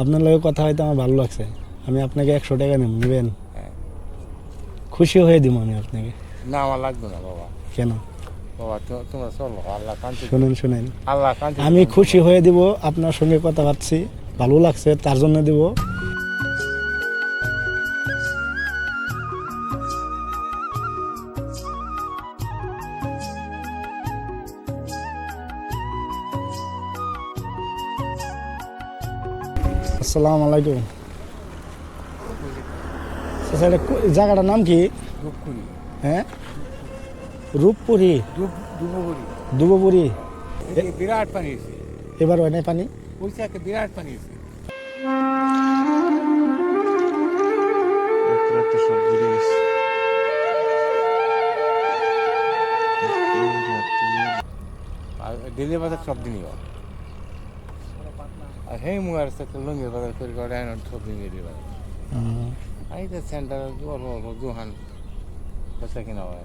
আপনার লগে কথা হয়তো আমার ভালো লাগছে। আমি আপনাকে একশো টাকা নেব নেবেন। খুশি হয়ে দিব আমি আপনাকে। না আমার লাগবে না বাবা। কেন? বাবা তোমরা চলো আল্লাহ কান্তি শুনেন শুনেন। আল্লাহ কান্তি আমি খুশি হয়ে দিব আপনার সঙ্গে কথা ভাবছি ভালো লাগছে তার জন্য দিব। আসসালামু আলাইকুম। আচ্ছা, এটা জায়গাটার নাম কি? দুপুরি হ্যাঁ? রূপপুরি? দুপুরি দুবপুরি। বিরাট পানি এবার হয় নাই পানি? বিরাট পানি ডেলি বাজার সব দিনই হয়। আর সেই মুগার সাথে লঙ্গির বাজার করে করে আইন বাজার। সেন্টার অল্প অল্প দোকান বেচা কিনা হয়।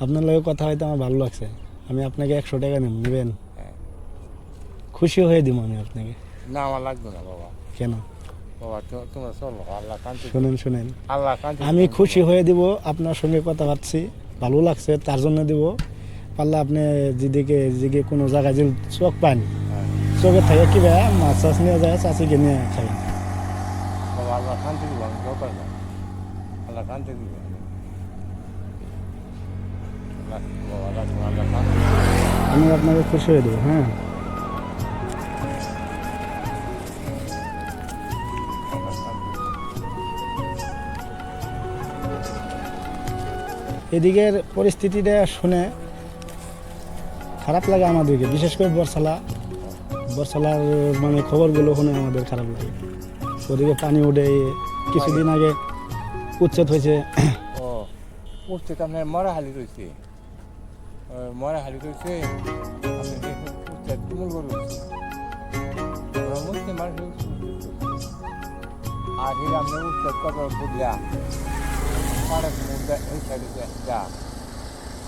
আপনার লগে কথা হয়তো আমার ভালো লাগছে। আমি আপনাকে একশো টাকা নেব নেবেন? হ্যাঁ। খুশি হয়ে দিব আমি আপনাকে। না আমার লাগবে না বাবা। কেন? বাবা তো- চলো আল্লাহ কান্তি শুনেন শুনেন। আল্লাহ আমি খুশি হয়ে দিব আপনার সঙ্গে কথা পাচ্ছি ভালো লাগছে তার জন্য দিব। পারলে আপনি যেদিকে যেদিকে কোনো জায়গায় যদি চোখ পান। চোখের থেকে কি ভাই মাছ চাষ নিয়ে যায় চাষিকে নিয়ে খাই আল্লাহ কান্তি দিব আমি না আল্লাহ দিব। আমি আপনাকে খুশি হয়ে দেবো হ্যাঁ এদিকের পরিস্থিতিটা শুনে খারাপ লাগে আমাদেরকে, বিশেষ করে বরসালা। বরসালার মানে খবরগুলো শুনে আমাদের খারাপ লাগে। ওদিকে পানি উঠে, কিছুদিন আগে উচ্ছেদ হয়েছে। মরা হালি রয়েছে। মরা হালি রয়েছে দেখুন তুমুল গরু। আর আমরা উঠছে কত বুঝলা উঠছে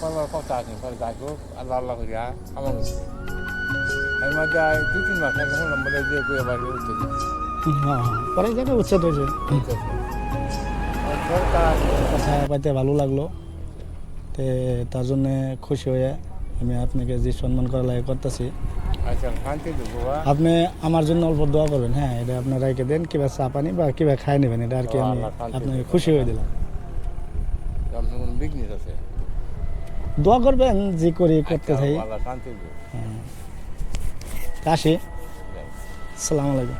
কত কথা আছে পরে গাছ আল্লাহ আল্লাহ করিয়া আমার এর মধ্যে দু তিন মাস আগে শুনলাম বলে যে বই আবার উঠতে পরে জায়গায় উচ্ছেদ হয়েছে কথা পাইতে ভালো লাগল তে তার জন্যে খুশি হয়ে আমি আপনাকে যে সম্মান করা লাগে করতেছি আপনি আমার জন্য অল্প দোয়া করবেন হ্যাঁ এটা আপনার রাইকে দেন কিবা চা পানি বা কিবা খাই নেবেন এটা আর কি আমি আপনাকে খুশি হয়ে দিলাম আপনার কোনো বিজনেস আছে দোয়া করবেন যে করে করতে চাই আসি। আসসালামু আলাইকুম।